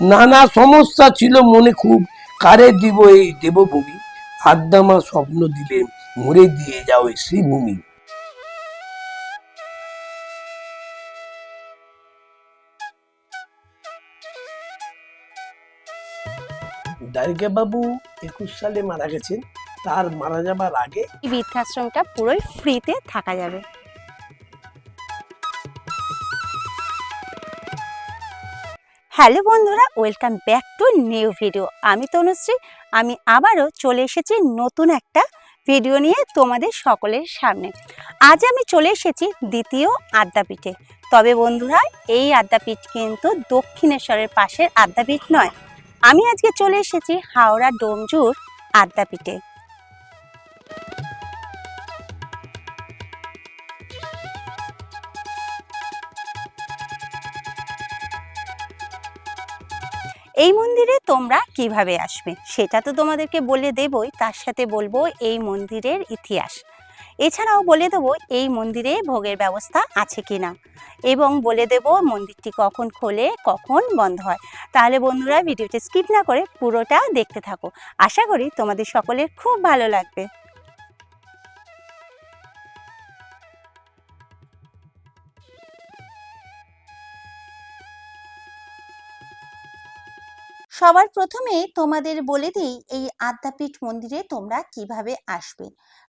নানা সমস্যা ছিল মনে খুব। কারে দিব এই দেবভূমি? আদ্দামা স্বপ্ন দিলে মরে দিয়ে যাও এই শ্রীভূমি। দারিকা বাবু একুশ সালে মারা গেছেন। তার মারা যাবার আগে বৃদ্ধাশ্রমটা পুরোই ফ্রিতে থাকা যাবে। হ্যালো বন্ধুরা, welcome back to new video. আমি তনুশ্রী, আমি আবারও চলে এসেছি নতুন একটা ভিডিও নিয়ে তোমাদের সকলের সামনে। আজ আমি চলে এসেছি দ্বিতীয় আদ্যাপীঠে। তবে বন্ধুরা, এই আদ্যাপীঠ কিন্তু দক্ষিণেশ্বরের পাশের আদ্যাপীঠ নয়। আমি আজকে চলে এসেছি হাওড়া ডোমজুর আদ্যাপীঠে। এই মন্দিরে তোমরা কীভাবে আসবে? সেটা তো তোমাদেরকে বলে দেবই, তার সাথে বলব এই মন্দিরের ইতিহাস। এছাড়াও বলে দেবো এই মন্দিরে ভোগের ব্যবস্থা আছে কিনা। এবং বলে দেব মন্দিরটি কখন খোলে, কখন বন্ধ হয়। তাহলে বন্ধুরা, ভিডিওটি স্কিপ না করে পুরোটা দেখতে থাকো। আশা করি তোমাদের সকলের খুব ভালো লাগবে। সবার প্রথমে তোমাদের বলে দিই, এই আদ্যাপীঠ মন্দিরে তোমরা কীভাবে আসবে।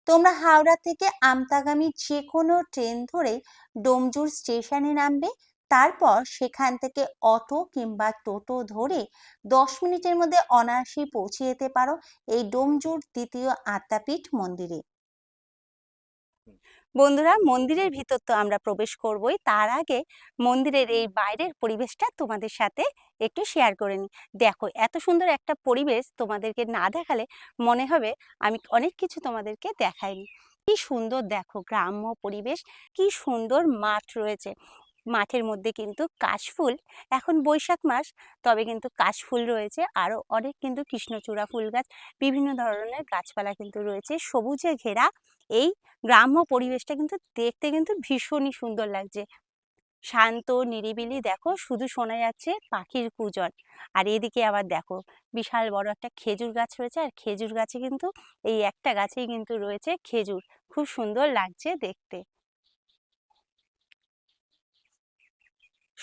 তোমরা হাওড়া থেকে আমতাগামী যে কোনো ট্রেন ধরে ডোমজুর স্টেশনে নামবে, তারপর সেখান থেকে অটো কিংবা টোটো ধরে দশ মিনিটের মধ্যে অনায়াসে পৌঁছে যেতে পারো, এই ডোমজুর দ্বিতীয় আদ্যাপীঠ মন্দিরে। বন্ধুরা, মন্দিরের ভিতর তো আমরা প্রবেশ করবই। তার আগে মন্দিরের এই বাইরের পরিবেশটা তোমাদের সাথে একটু শেয়ার করে নিই। দেখো, এত সুন্দর একটা পরিবেশ তোমাদেরকে না দেখালে মনে হবে আমি অনেক কিছু তোমাদেরকে দেখাইনি। কি সুন্দর দেখো, গ্রাম্য পরিবেশ, কি সুন্দর মাঠ রয়েছে। মাঠের মধ্যে কিন্তু কাশফুল এখন বৈশাখ মাস, তবে কিন্তু কাশফুল রয়েছে। আরও অনেক কিন্তু কৃষ্ণচূড়া ফুল গাছ, বিভিন্ন ধরনের গাছপালা কিন্তু রয়েছে। সবুজে ঘেরা এই গ্রাম্য পরিবেশটা কিন্তু দেখতে কিন্তু ভীষণই সুন্দর লাগছে। শান্ত, নিরিবিলি, দেখো, শুধু শোনা যাচ্ছে পাখির কুজন। আর এদিকে আবার দেখো, বিশাল বড় একটা খেজুর গাছ রয়েছে। আর খেজুর গাছে কিন্তু, এই একটা গাছেই কিন্তু রয়েছে খেজুর। খুব সুন্দর লাগছে দেখতে।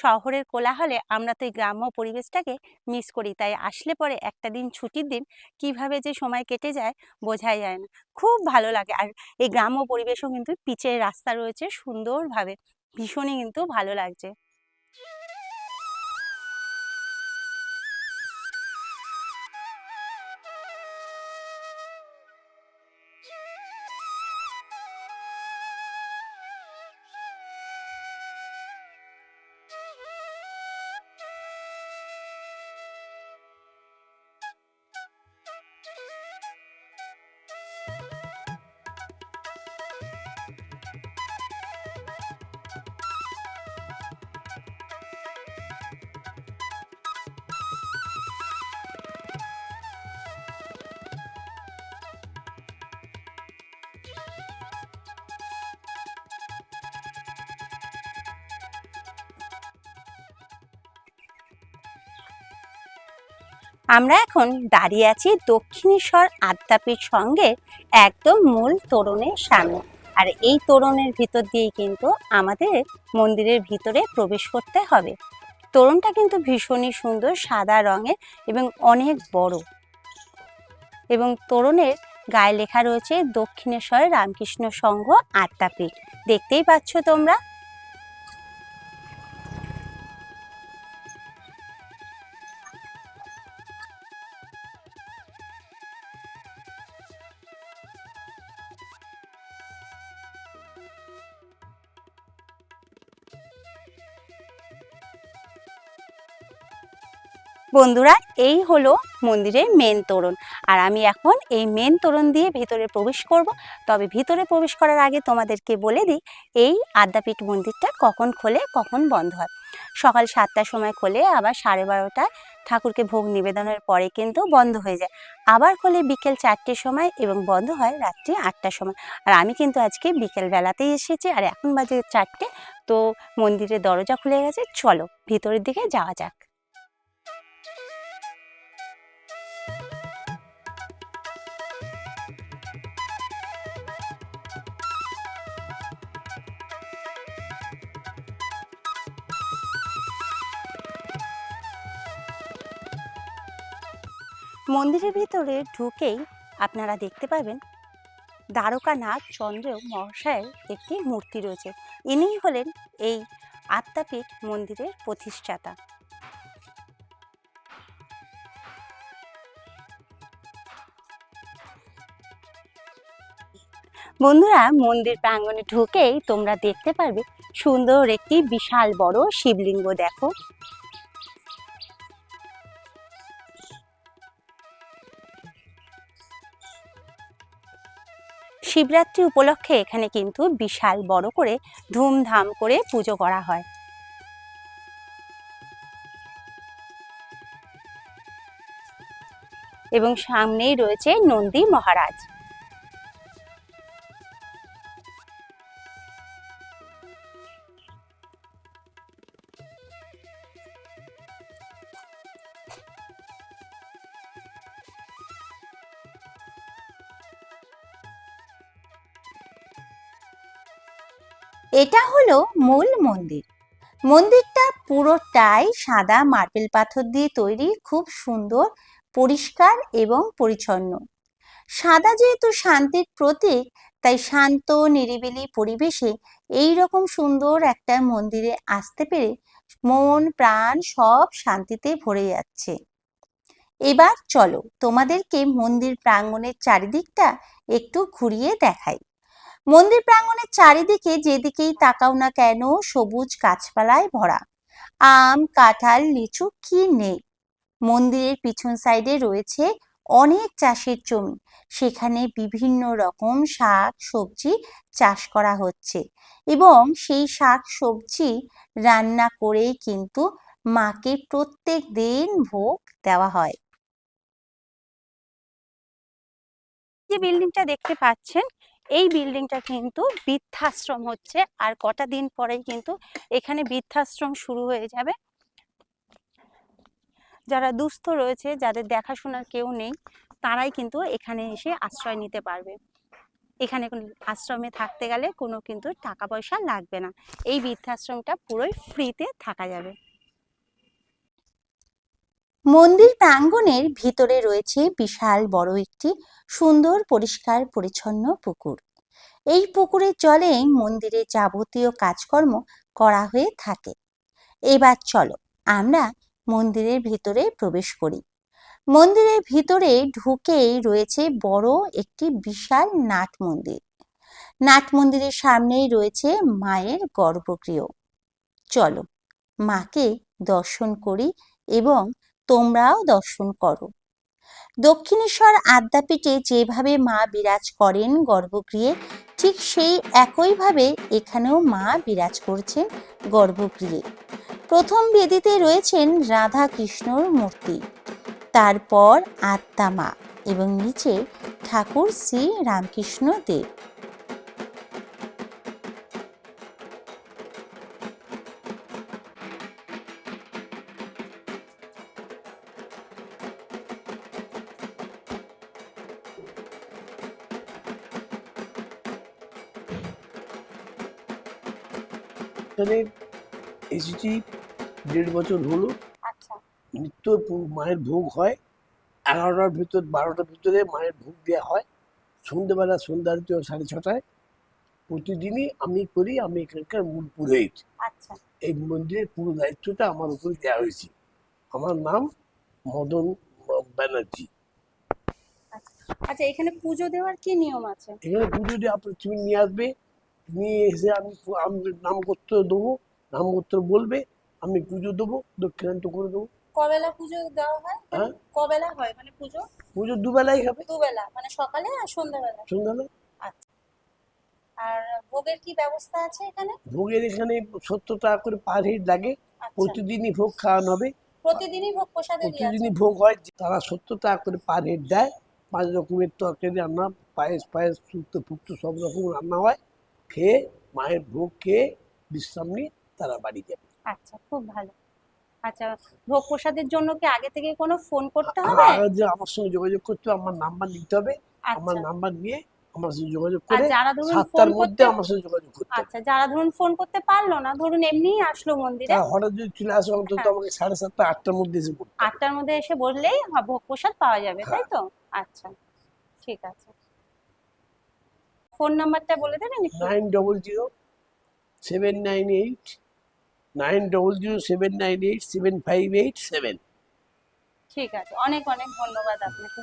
শহরের কোলাহলে আমরা তো এই গ্রাম্য পরিবেশটাকে মিস করি। তাই আসলে পরে একটা দিন ছুটির দিন কীভাবে যে সময় কেটে যায় বোঝাই যায় না। খুব ভালো লাগে। আর এই গ্রাম্য পরিবেশও কিন্তু পিচের রাস্তা রয়েছে সুন্দরভাবে। ভীষণই কিন্তু ভালো লাগছে। আমরা এখন দাঁড়িয়ে আছি দক্ষিণেশ্বর আদ্যাপীঠ সঙ্গে একদম মূল তোরণের সামনে। আর এই তোরণের ভিতর দিয়েই কিন্তু আমাদের মন্দিরের ভিতরে প্রবেশ করতে হবে। তোরণটা কিন্তু ভীষণই সুন্দর, সাদা রঙের এবং অনেক বড়। এবং তোরণের গায়ে লেখা রয়েছে দক্ষিণেশ্বর রামকৃষ্ণ সংঘ আদ্যাপীঠ। দেখতেই পাচ্ছ তোমরা বন্ধুরা, এই হলো মন্দিরের মেন তোরণ। আর আমি এখন এই মেন তোরণ দিয়ে ভেতরে প্রবেশ করব। তবে ভিতরে প্রবেশ করার আগে তোমাদেরকে বলে দিই, এই আদ্যাপীঠ মন্দিরটা কখন খোলে, কখন বন্ধ হয়? সকাল সাতটার সময় খোলে, আবার সাড়ে বারোটায় ঠাকুরকে ভোগ নিবেদনের পরে কিন্তু বন্ধ হয়ে যায়। আবার খোলে বিকেল চারটের সময় এবং বন্ধ হয় রাত্রি আটটার সময়। আর আমি কিন্তু আজকে বিকেল বেলাতেই এসেছি, আর এখন বাজে চারটে। তো মন্দিরের দরজা খুলে গেছে, চলো ভিতরের দিকে যাওয়া যাক। মন্দিরের ভিতরে ঢুকেই আপনারা দেখতে পাবেন দ্বারকানাথ চন্দ্র মহাশয়ের একটি মূর্তি রয়েছে। ইনিই হলেন এই আত্মাপীঠ মন্দিরের প্রতিষ্ঠাতা। বন্ধুরা, মন্দির প্রাঙ্গণে ঢুকেই তোমরা দেখতে পারবে সুন্দর একটি বিশাল বড় শিবলিঙ্গ দেখো। শিবরাত্রি উপলক্ষে এখানে কিন্তু বিশাল বড় করে ধুমধাম করে পুজো করা হয়। এবং সামনেই রয়েছে নন্দী মহারাজ। এটা হলো মূল মন্দির। মন্দিরটা পুরোটাই সাদা মার্বেল পাথর দিয়ে তৈরি, খুব সুন্দর, পরিষ্কার এবং পরিচ্ছন্ন। সাদা যেহেতু শান্তির প্রতীক, তাই শান্ত, নিরিবিলি পরিবেশে এই রকম সুন্দর একটা মন্দিরে আসতে পেরে মন, প্রাণ সব শান্তিতে ভরে যাচ্ছে। এবার চলো তোমাদেরকে মন্দির প্রাঙ্গণের চারিদিকটা একটু ঘুরিয়ে দেখাই। মন্দির প্রাঙ্গণের চারিদিকে যেদিকেই তাকাও না কেন, সবুজ গাছপালায় ভরা। আম, কাঁঠাল, লিচু কি নেই? মন্দিরের পিছন সাইডে রয়েছে অনেক চাষের জমি। সেখানে বিভিন্ন রকম শাক, সবজি চাষ করা হচ্ছে এবং সেই শাক, সবজি রান্না করে কিন্তু মাকে প্রত্যেক দিন ভোগ দেওয়া হয়। যে বিল্ডিংটা দেখতে পাচ্ছেন এই বিল্ডিংটা কিন্তু বৃদ্ধাশ্রম হচ্ছে। আর কটা দিন পরেই কিন্তু এখানে বৃদ্ধাশ্রম শুরু হয়ে যাবে। যারা দুস্থ রয়েছে, যাদের দেখাশোনার কেউ নেই, তারাই কিন্তু এখানে এসে আশ্রয় নিতে পারবে। এখানে আশ্রমে থাকতে গেলে কোনো কিন্তু টাকা পয়সা লাগবে না। এই বৃদ্ধাশ্রমটা পুরোই ফ্রিতে থাকা যাবে। মন্দির প্রাঙ্গণের ভিতরে রয়েছে বিশাল বড় একটি সুন্দর, পরিষ্কার, পরিচ্ছন্ন পুকুর। এই পুকুরের জলে মন্দিরের যাবতীয় কাজকর্ম করা হয়ে থাকে। এবার চলো, আমরা মন্দিরের ভিতরে প্রবেশ করি। মন্দিরের ভিতরে ঢুকেই রয়েছে বড় একটি বিশাল নাট মন্দির। নাট মন্দিরের সামনেই রয়েছে মায়ের গর্ভগৃহ। চলো, মাকে দর্শন করি এবং তোমরাও দর্শন করো। দক্ষিণেশ্বর আদ্যাপীঠে যেভাবে মা বিরাজ করেন গর্ভগৃহে, ঠিক সেই একইভাবে এখানেও মা বিরাজ করছেন গর্ভগৃহে। প্রথম বেদিতে রয়েছেন রাধা কৃষ্ণর মূর্তি, তারপর আত্মা মা এবং নিচে ঠাকুর শ্রী রামকৃষ্ণ দেব। এখানে এসেছি দেড় বছর হলো। আচ্ছা। নিত্য মায়ের ভোগ হয়। এগারোটার ভিতর বারোটার ভিতরে মায়ের ভোগ দেওয়া হয়। সন্ধ্যেবেলা সন্ধ্যা আরতি সাড়ে ছটায়। প্রতিদিনই আমি করি আমি এখানকার মূল পুরোহিত। আচ্ছা। এই মন্দিরের পুরো দায়িত্বটা আমার উপরে দেওয়া হয়েছে। আমার নাম মদন ব্যানার্জি। আচ্ছা এখানে পুজো দেওয়ার কি নিয়ম আছে? এখানে পুজো দিয়ে আপনি তুমি নিয়ে আসবে। নিয়ে এসে আমি নামগোত্র দেবো নামগোত্র বলবে আমি পুজো দেবো দক্ষিণান্ত করে দেবো। কবেলা পুজো দেওয়া হয়? হ্যাঁ? কবেলা হয় মানে পুজো? পুজো দুবেলাই হবে। দুবেলা মানে সকালে আর সন্ধ্যাবেলা? সন্ধ্যাবেলা। আর ভোগের কি ব্যবস্থা আছে এখানে? ভোগের এখানে সত্তর টাকা করে পার হেড লাগে। আচ্ছা। প্রতিদিনই ভোগ খাওয়ানো হবে। প্রতিদিনই ভোগ প্রসাদে প্রতিদিনই ভোগ হয়। তারা সত্তর টাকা করে পার হেড দেয়। পাঁচ রকমের তরকারি রান্না পায়েস পায়েস শুক্তো ফুক্তো সব রকম রান্না হয়। খেয়ে মায়ের ভোগ খেয়ে বিশ্রাম নিয়ে তারা বাড়ি যাবে। আচ্ছা খুব ভালো। আচ্ছা ভোগ প্রসাদের জন্য কি আগে থেকে কোনো ফোন করতে হবে? যে আমার সঙ্গে যোগাযোগ করতে হবে আমার নাম্বার নিতে হবে। আমার আচ্ছা। নাম্বার নিয়ে আমার সাথে যোগাযোগ করে যারা ধরুন ফোন করতে আমার যোগাযোগ করতে আচ্ছা যারা ধরুন ফোন করতে পারল না ধরুন এমনিই আসলো মন্দিরে। হঠাৎ যদি চলে আসে অন্তত হ্যাঁ। আমাকে সাড়ে সাতটা আটটার মধ্যে এসে আটটার মধ্যে এসে বললেই ভোগ প্রসাদ পাওয়া যাবে তাই তো? আচ্ছা ঠিক আছে। ফোন নাম্বারটা বলে দেবেন nine double zero seven nine eight nine double zero seven nine eight seven five eight seven. ঠিক আছে অনেক অনেক ধন্যবাদ আপনাকে।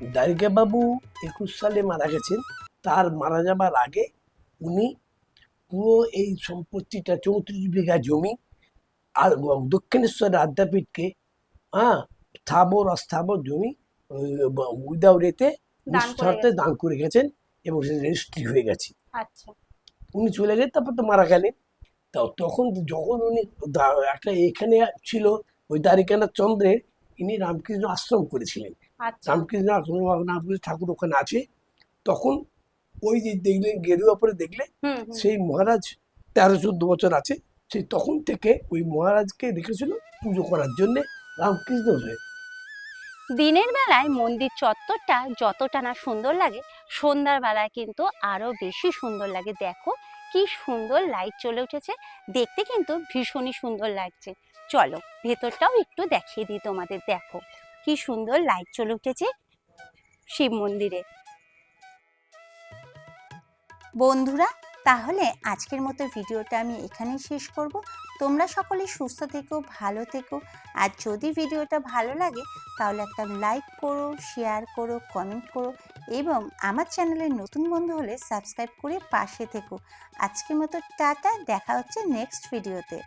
বাবু একুশ সালে মারা গেছেন। তার মারা যাবার আগে উনি পুরো এই সম্পত্তিটা চৌত্রিশ বিঘা জমি আর দক্ষিণেশ্বর আদ্যাপীঠকে হ্যাঁ স্থাবর অস্থাবর জমি দান করে নিঃস্বার্থে দান করে গেছেন এবং সে রেজিস্ট্রি হয়ে গেছে। আচ্ছা। উনি চলে গেলেন তারপর তো মারা গেলেন। তো তখন যখন উনি একটা এখানে ছিল ওই দ্বারিকানাথ চন্দ্রের ইনি রামকৃষ্ণ আশ্রম করেছিলেন। রামকৃষ্ণ আশ্রম রামকৃষ্ণ ঠাকুর ওখানে আছে। তখন ওই যে দেখলেন গেরুয়া পরে দেখলে সেই মহারাজ তেরো চোদ্দ বছর আছে সেই তখন থেকে ওই মহারাজকে রেখেছিল পুজো করার জন্য রামকৃষ্ণ হয়ে। দিনের বেলায় মন্দির চত্বরটা যতটা না সুন্দর লাগে সন্ধ্যার বেলায় কিন্তু আরও বেশি সুন্দর লাগে। দেখো কি সুন্দর লাইট চলে উঠেছে দেখতে কিন্তু ভীষণই সুন্দর লাগছে। চলো ভেতরটাও একটু দেখিয়ে দিই তোমাদের দেখো। কি সুন্দর লাইট চলে উঠেছে শিব মন্দিরে। বন্ধুরা, তাহলে আজকের মতো ভিডিওটা আমি এখানেই শেষ করব। তোমরা সকলে সুস্থ থেকো, ভালো থেকো। আর যদি ভিডিওটা ভালো লাগে, তাহলে একটা লাইক করো শেয়ার করো কমেন্ট করো এবং আমার চ্যানেলের নতুন বন্ধু হলে সাবস্ক্রাইব করে পাশে থেকো। আজকের মতো টাটা, দেখা হচ্ছে নেক্সট ভিডিওতে